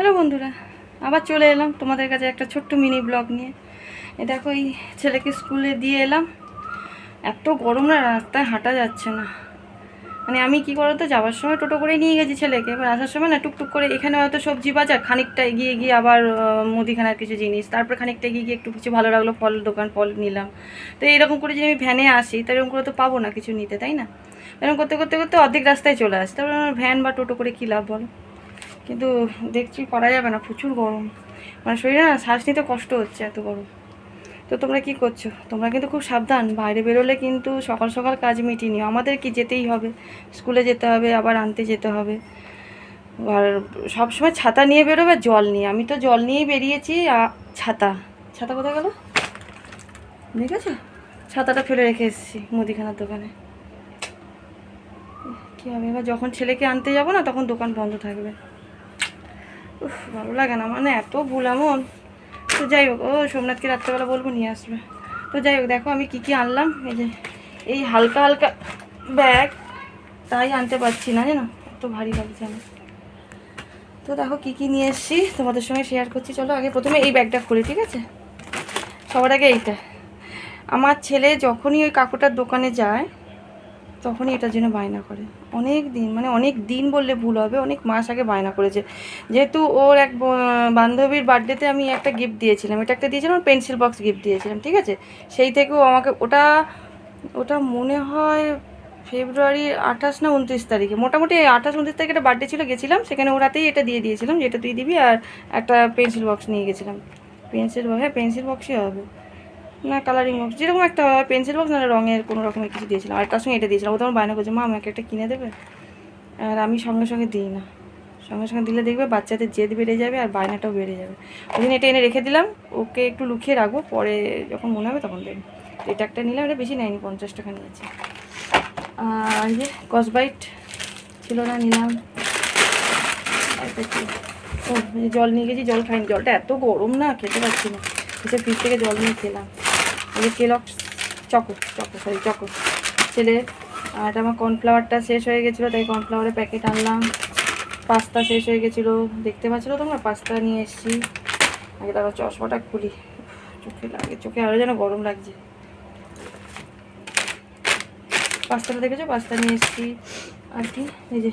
Hello বন্ধুরা, আবার চলে এলাম তোমাদের কাছে একটা ছোট্ট মিনি ব্লগ নিয়ে। এ দেখো, এই ছেলেকে স্কুলে দিয়ে এলাম। এত গরম না, রাস্তায় হাঁটা যাচ্ছে না। মানে আমি কি করতো যাওয়ার সময় টোটো করে নিয়ে গেছি ছেলেকে। এবার আসার সময় না, টুকটুক করে এখানে হয়তো সবজি বাজার, খানিকটা এগিয়ে গিয়ে আবার মুদিখানার কিছু জিনিস। তারপর খানিকটা এগিয়ে গিয়ে একটু কিছু ভালো লাগল, ফল দোকান, ফল নিলাম। তো এরকম করে যদি আমি ভ্যানে আসি, তো এরকম করে তো পাবো না কিছু নিতে, তাই না? এরকম করতে করতে করতে অর্ধেক রাস্তায় চলে আসি। তারপর আমার ভ্যান বা টোটো করে কী লাভ বলো? কিন্তু দেখছি করা যাবে না, প্রচুর গরম। মানে শরীরে না শ্বাস নিতে কষ্ট হচ্ছে এত গরম। তো তোমরা কি করছ? তোমরা কিন্তু খুব সাবধান, বাইরে বেরোলে কিন্তু সকাল সকাল কাজ মিটিয়ে নিও। আমাদের কি যেতেই হবে? স্কুলে যেতে হবে, আবার আনতে যেতে হবে। আর সবসময় ছাতা নিয়ে বেরোবে, জল নিয়ে। আমি তো জল নিয়েই বেরিয়েছি ছাতা। ছাতা কোথায় গেল? দেখেছ? ছাতাটা ফেলে রেখে এসেছি মুদিখানার দোকানে। কী হবে এবার যখন ছেলেকে আনতে যাব না, তখন দোকান বন্ধ থাকবে। উফ, ভালো লাগে না মানে এত ভুল এমন। তো যাই হোক, ও সোমনাথকে রাত্রেবেলা বলব নিয়ে আসবে। তো যাই হোক, দেখো আমি কি কি আনলাম, এই যে, এই হালকা হালকা ব্যাগ, তাই আনতে পারছি না, জানো? এত ভারী লাগছে আমি তো দেখো কি কি নিয়ে এসেছি, তোমাদের সঙ্গে শেয়ার করছি। চলো আগে প্রথমে এই ব্যাগটা খুলি, ঠিক আছে? সবার আগে এইটা। আমার ছেলে যখনই ওই কাকুটার দোকানে যায় তখনই এটার জন্য বায়না করে। অনেক দিন মানে অনেক দিন বললে ভুল হবে, অনেক মাস আগে বায়না করেছে। যেহেতু ওর এক বান্ধবীর বার্থডেতে আমি একটা গিফট দিয়েছিলাম। এটা একটা দিয়েছিলাম পেন্সিল বক্স গিফট দিয়েছিলাম, ঠিক আছে? সেই থেকেও আমাকে, ওটা ওটা মনে হয় ফেব্রুয়ারি আঠাশ না উনত্রিশ তারিখে, মোটামুটি আঠাশ উনত্রিশ তারিখে একটা বার্থডে ছিল, গেছিলাম। সেখানে ওরাতেই এটা দিয়ে দিয়েছিলাম, যেটা তুই দিবি আর একটা পেন্সিল বক্স নিয়ে গেছিলাম। পেন্সিল হ্যাঁ পেন্সিল বক্সই হবে। না কালারিং বক্স যেরকম একটা পেন্সিল বক্স না, রঙের কোনো রকমের কিছু দিয়েছিলাম। আর তার সঙ্গে এটা দিয়েছিলাম। ও তখন বায়না করছে, মা, আমাকে একটা কিনে দেবে? আর আমি সঙ্গে সঙ্গে দিই না। সঙ্গে সঙ্গে দিলে দেখবে বাচ্চাদের জেদ বেড়ে যাবে আর বায়নাটাও বেড়ে যাবে। ওই জন্য এটা এনে রেখে দিলাম। ওকে একটু লুকিয়ে রাখব, পরে যখন মনে হবে তখন দেবো। এটা একটা নিলাম, এটা বেশি নেয়নি, পঞ্চাশ টাকা নিয়েছে। আর যে কসবাইট ছিল না, নিলাম? ও জল নিয়ে গেছি, জল খাইনি। জলটা এত গরম না, খেতে পারছি না। এসে ফ্রিজ থেকে জল নিয়ে খেলাম। এই কেলক, চকো চকো সরি চকো। ছেলে, আর আমার কর্নফ্লাওয়ারটা শেষ হয়ে গেছিল, তাই কর্নফ্লাওয়ারের প্যাকেট আনলাম। পাস্তা শেষ হয়ে গেছিল। দেখতে পাচ্ছিলো তোমরা? পাস্তা নিয়ে এসেছি। আগে তারপর চশমাটা খুলি। চোখে লাগে, চোখে আরও যেন গরম লাগছে। পাস্তাটা দেখেছ? পাস্তা নিয়ে এসেছি। আর কি? এই যে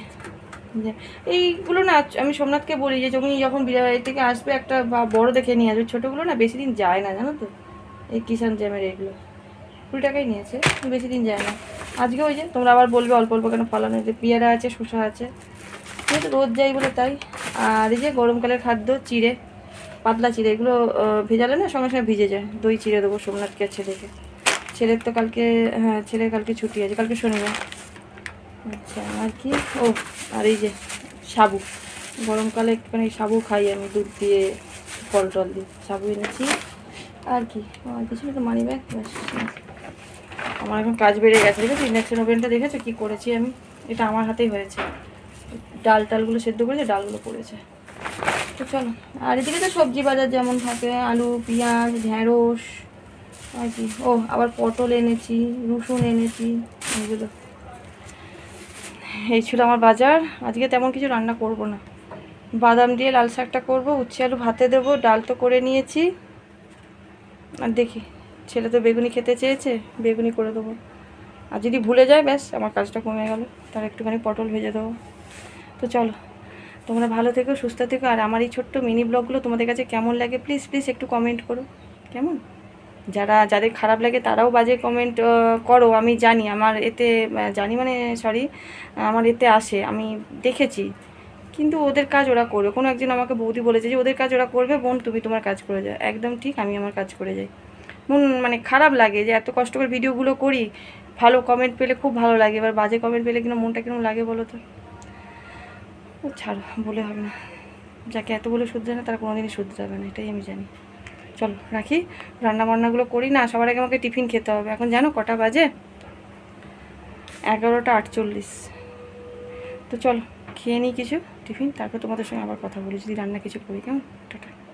এইগুলো না, আমি সোমনাথকে বলি যে, তুমি যখন বিড়াবাড়ি থেকে আসবে, একটা বড় দেখে নিয়ে আসবে। ছোটোগুলো না বেশি দিন যায় না, জানো তো? এই কিষান জ্যামের এগুলো। কুড়ি টাকাই নিয়েছে, বেশি দিন যায় না। আজকে ওই যে তোমরা আবার বলবে অল্প অল্প কেন ফলানো যে পেয়ারা আছে, শসা আছে। আছে রোজ যাই বলে তাই। আর এই যে গরমকালের খাদ্য, চিড়ে, পাতলা চিড়ে, এগুলো ভেজালে না সঙ্গে সঙ্গে ভিজে যায়। দই চিড়ে দেবো সোমনাথকে আর ছেলেকে ছেলের তো কালকে হ্যাঁ ছেলের কালকে ছুটি আছে, কালকে শনিবার। আচ্ছা আর কি? ও, আর এই যে সাবু। গরমকালে একটুখানি সাবু খাই আমি, দুধ দিয়ে ফল টল দিয়ে। সাবু এনেছি। আর কি? আর কিছু একটা মানি ব্যাগ আমার এখন কাজ বেড়ে গেছে, দেখেছ? ইন্ডাকশন ওভেনটা দেখেছ? কী করেছি আমি? এটা আমার হাতেই হয়েছে। ডাল টালগুলো সেদ্ধ করেছে, ডালগুলো পড়েছে। তো চলো। আর এদিকে তো সবজি বাজার যেমন থাকে, আলু, পেঁয়াজ, ঢ্যাঁড়স, আর কি। ও, আবার পটল এনেছি, রসুন এনেছি এগুলো এই ছিল আমার বাজার। আজকে তেমন কিছু রান্না করব না। বাদাম দিয়ে লাল শাকটা করব, উচ্ছে আলু ভাতে দেবো, ডাল তো করে নিয়েছি। আর দেখি, ছেলে তো বেগুনি খেতে চেয়েছে, বেগুনি করে দেবো। আর যদি ভুলে যায়, ব্যাস, আমার কাজটা কমে গেল তার একটুখানি পটল ভেজে দেবো। তো চলো, তোমরা ভালো থেকো, সুস্থ থেকো, আর আমার এই ছোট্ট মিনি ব্লগগুলো তোমাদের কাছে কেমন লাগে প্লিজ প্লিজ একটু কমেন্ট করো। কেমন? যারা, যাদের খারাপ লাগে, তারাও বাজে কমেন্ট করো, আমি জানি, আমার এতে জানি মানে সরি আমার এতে আসে, আমি দেখেছি। কিন্তু ওদের কাজ ওরা করবে। কোনো একজন আমাকে বৌদি বলেছে যে, ওদের কাজ ওরা করবে, বোন তুমি তোমার কাজ করে যাও। একদম ঠিক, আমি আমার কাজ করে যাই। মন মানে খারাপ লাগে যে, এত কষ্ট করে ভিডিওগুলো করি, ভালো কমেন্ট পেলে খুব ভালো লাগে। এবার বাজে কমেন্ট পেলে কিনা মনটা কীরকম লাগে বলো তো? ছাড়ো, বলে হবে না। যাকে এত বলে শুধরে না, তারা কোনোদিনই শুধরাবে না, এটাই আমি জানি। চলো, রাখি। রান্না বান্নাগুলো করি না, সবার আগে আমাকে টিফিন খেতে হবে। এখন জানো কটা বাজে? এগারোটা আটচল্লিশ। তো চলো, খেয়ে নিই কিছু। টিফিন তারপর তোমাদের সঙ্গে আবার কথা বলি। যদি রান্না কিছু করি কেমন? টাটা।